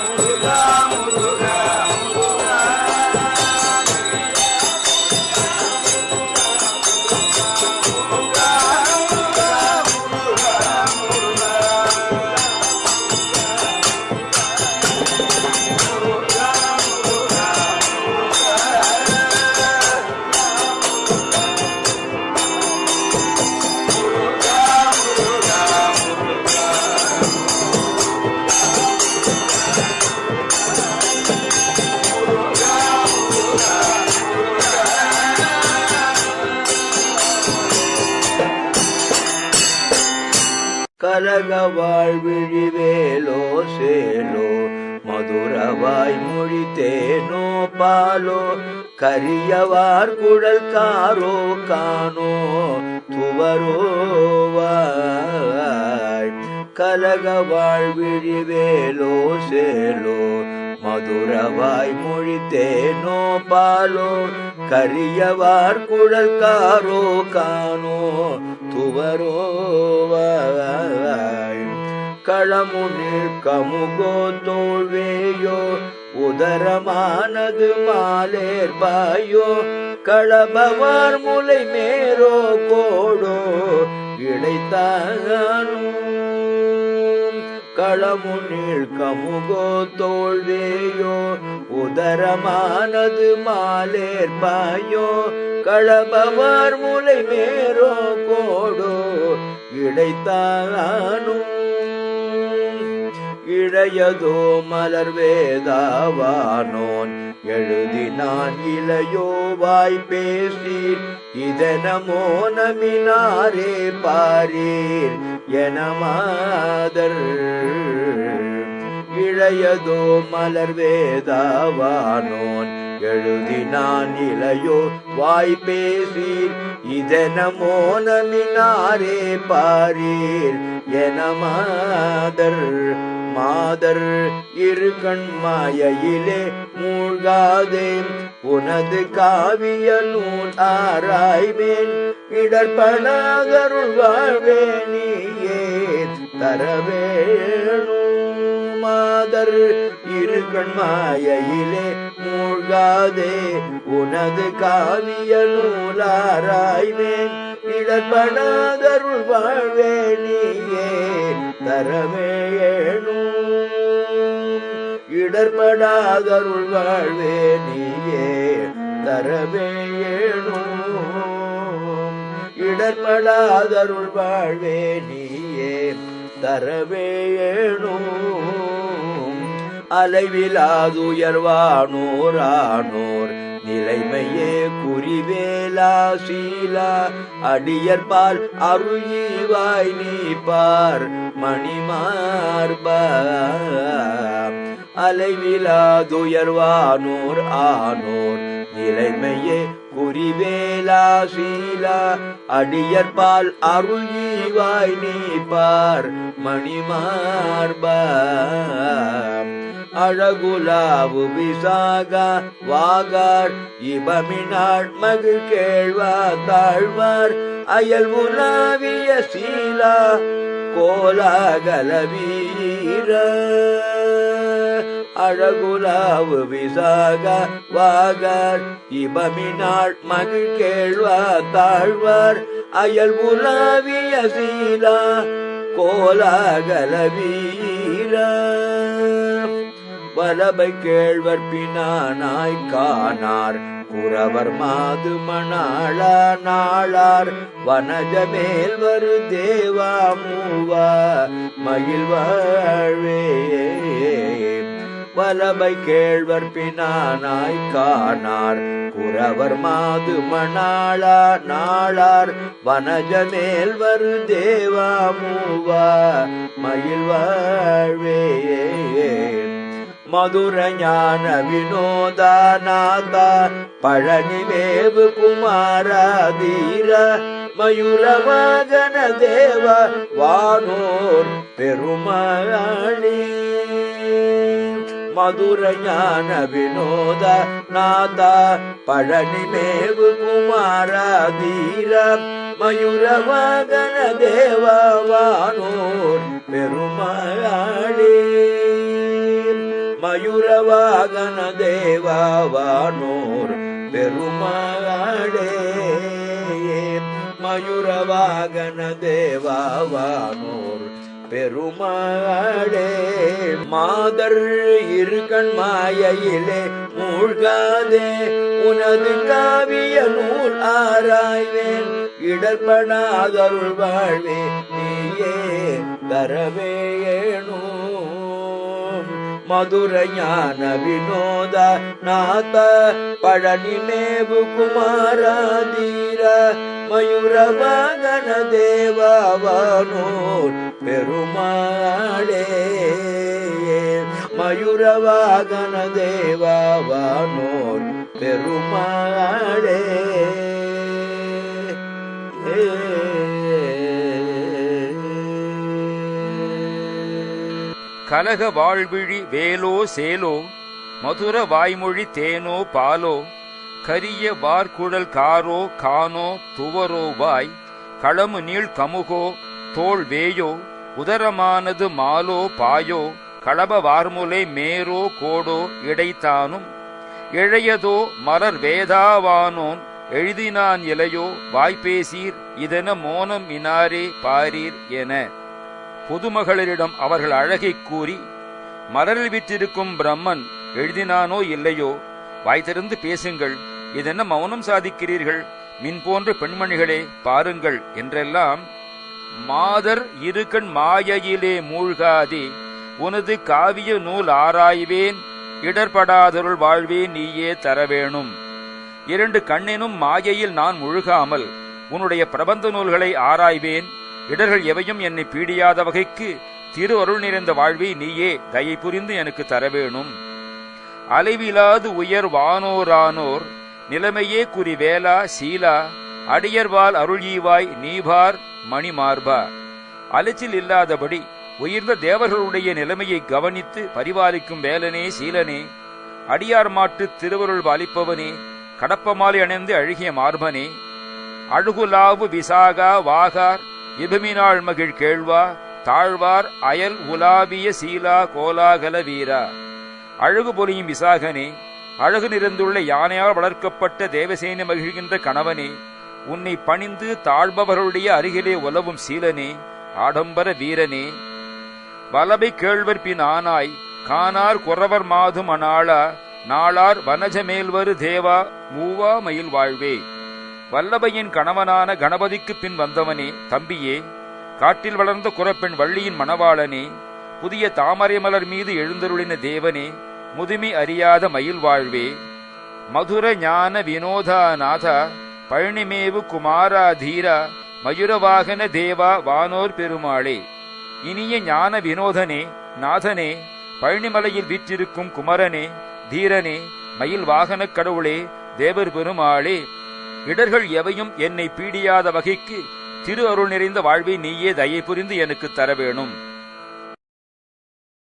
Murula. கலக வாழ்விழிவேலோ Salem மதுரவாய் மொழி தேனோ பாலோ கரியவார் குழல் காரோ காணோ துவரோவாய் கலக வாழ்விழிவேலோ சேலோ மதுரவாய் மொழி தேனோ பாலோ கரியவார் குழல் காரோ காணோ துவரோவாய் களமுனில் கமுகோ தோல்வேயோ உதரமானது மாலேர்பாயோ களபவார் முலை மேரோ கோடோ இடைத்தானும் களமுனில் கமுகோ தோல்வேயோ உதரமானது மாலேற்பாயோ களபவார் முலை மேரோ கோடோ இடைத்தானும் இழையதோ மலர் வேதாவானோன். எழுதினான் இளையோவாய் பேசீர் இதனமோ நமினாரே பாரீர் எனமாதர் இளையதோ மலர் வேதாவானோன் எழுதினான் இளையோ வாய் பேசீர் இதனமோ நமினாரே பாரீர் எனமாதர் மாதர். மாதர் இரு கண்மாயிலே மூழ்காதே. உனது காவிய நூல் ஆராய்வேன். இடர்படாதருள் வாழ்வே நீயே. தரவேணும் மாதர் இரு கண்மாயிலே மூழ்காதே. உனது காவிய நூலாராய்வேன் இடர்படாதருள் வாழ்வே நீயே. தரவேணும் இடர்படாதருள் வாழ்வே நீயே தரவேணும் இடர்படாதருள் வாழ்வே நீயே தரவேணும் அலைவிலாதுயர்வானோரானோர் நிலைமையே குறிவேலா சீலா அடியற்பால் அருயிவாய் நீ பார் மணிமார்பா. அலைவிலா துயர்வானோர் ஆனோர். நிலைமையே குறிவேலா சீலா அடியற்பால் அருள்வாய் நீ பார் மணிமார்பா அழகுலாவு விசாகா வாகார் இபமினாள் மகிழ் கேழ்வா தாழ்வார். அயல் உலாவிய சீலா கோலாகல வீர அழகுலாவு விசாக வாகர் இபமினாள் மகிழ் கேழ்வா தாழ்வார் அயல் உலாவிய சீலா கோலாகல வீர வலபை கேழ்வர் பினானாய் காணார் புறவர் மாது மணாளா நாளார் வனஜமேல் வரு தேவா மூவா மகிழ்வாழ்வே வலபை கேழ்வர் பினானாய் காணார் புறவர் மாது மணாளா நாளார் வனஜமேல் வரு தேவா மூவா மகிழ் வாழ்வே மதுர ஞான வினோதாநாத பழனிவேவு குமாராதீர தீர மயூரமகன தேவ வானோர் பெருமணி மதுர ஞான வினோத நாத பழனிமேவு குமாராதீர தீர மயூரமகன தேவ வானோர் பெருமணி மயூரவாகன தேவாவானோர் பெருமாளே. மயூரவாகன தேவாவானோர் பெருமாளே. மாதர் இருக்கண் மாயையிலே மூழ்காதே. உனது காவிய நூல் ஆராய்வேன். இடர்படாதருள் வாழ்வே நீயே தரவேணோ மதுரையான வினோத நாத பழனி மேவு குமாராதீர மயூர மகன தேவாவானோர் பெருமாளே. மயூர வாகன தேவாவானோர் பெருமாளே. கலக வாழ்விழி வேலோ சேலோ மதுர வாய்மொழி தேனோ பாலோ கரிய வார்குழல் காரோ கானோ துவரோ வாய் களமு நீள் கமுகோ தோள் வேயோ உதரமானது மாலோ பாயோ களப வார்முலை மேரோ கோடோ இடைத்தானும் இழையதோ மலர் வேதாவானோன் எழுதினான் இலையோ வாய்ப்பேசீர் இதென மோனம் இனாரே பாரீர் என. பொதுமகளிரிடம் அவர்கள் அழகைக் கூறி மலரில் விற்றிருக்கும் பிரம்மன் எழுதினானோ இல்லையோ? வாய் திறந்து பேசுங்கள். இதென்ன மௌனம் சாதிக்கிறீர்கள்? மின் போன்ற பெண்மணிகளே பாருங்கள். என்றெல்லாம் மாதர் இருக்கண் மாயையிலே மூழ்காதே. உனது காவிய நூல் ஆராய்வேன். இடர்படாதொருள் வாழ்வே நீயே தரவேணும். இரண்டு கண்ணினும் மாயையில் நான் முழுகாமல் உன்னுடைய பிரபந்த நூல்களை ஆராய்வேன். இடர்கள் எவையும் என்னை பீடியாத வகைக்கு திரு அருள் நிறைந்த வாழ்வை நீயே தயை புரிந்து எனக்கு தரவேணும் அலைவிலாது உயர் வானோரானோர் நிலைமையே குறி வேலா சீலா அடியர்வால் அருள் ஈவாய் நீபார் மணிமார்பா அலைச்சில் இல்லாதபடி உயர்ந்த தேவர்களுடைய நிலைமையை கவனித்து பரிபாலிக்கும் வேலனே சீலனே அடியார் மாட்டு திருவருள் பாலிப்பவனே கடப்பமாலை அணிந்து அழுகிய மார்பனே அழுகுலாவு விசாகா வாகார் இபமினாள் மகிழ் கேழ்வா தாழ்வார் அயல் உலாவிய சீலா கோலாகல வீரா. அழகு பொலியும் விசாகனே அழகு நிறைந்துள்ள யானையால் வளர்க்கப்பட்ட தேவசேனை மகிழ்கின்ற கணவனே உன்னை பணிந்து தாழ்பவர்களுடைய அருகிலே உலவும் சீலனே ஆடம்பர வீரனே. வலபை கேழ்வர் பின் ஆனாய் கானார் குறவர் மாதும் அநாளா நாளார் வனஜமேல்வரு தேவா மூவா மயில் வாழ்வே. வல்லபையின் கணவனான கணபதிக்கு பின் வந்தவனே தம்பியே காட்டில் வளர்ந்த குரப்பெண் வள்ளியின் மணவாளனே புதிய தாமரை மலர் மீது எழுந்தருளின தேவனே முதுமை அறியாத மயில் வாழ்வே. மதுர ஞான வினோதா நாதா பழனிமேவு குமாரா தீரா மயுரவாகன தேவா வானோர் பெருமாளே. இனிய ஞான வினோதனே நாதனே பழனிமலையில் வீற்றிருக்கும் குமரனே தீரனே மயில் வாகனக் கடவுளே தேவர் பெருமாளே. இடர்கள் எவையும் என்னை பீடியாத வகைக்கு திரு அருள் நிறைந்த வாழ்வை நீயே தயை புரிந்து எனக்கு தர வேணும்.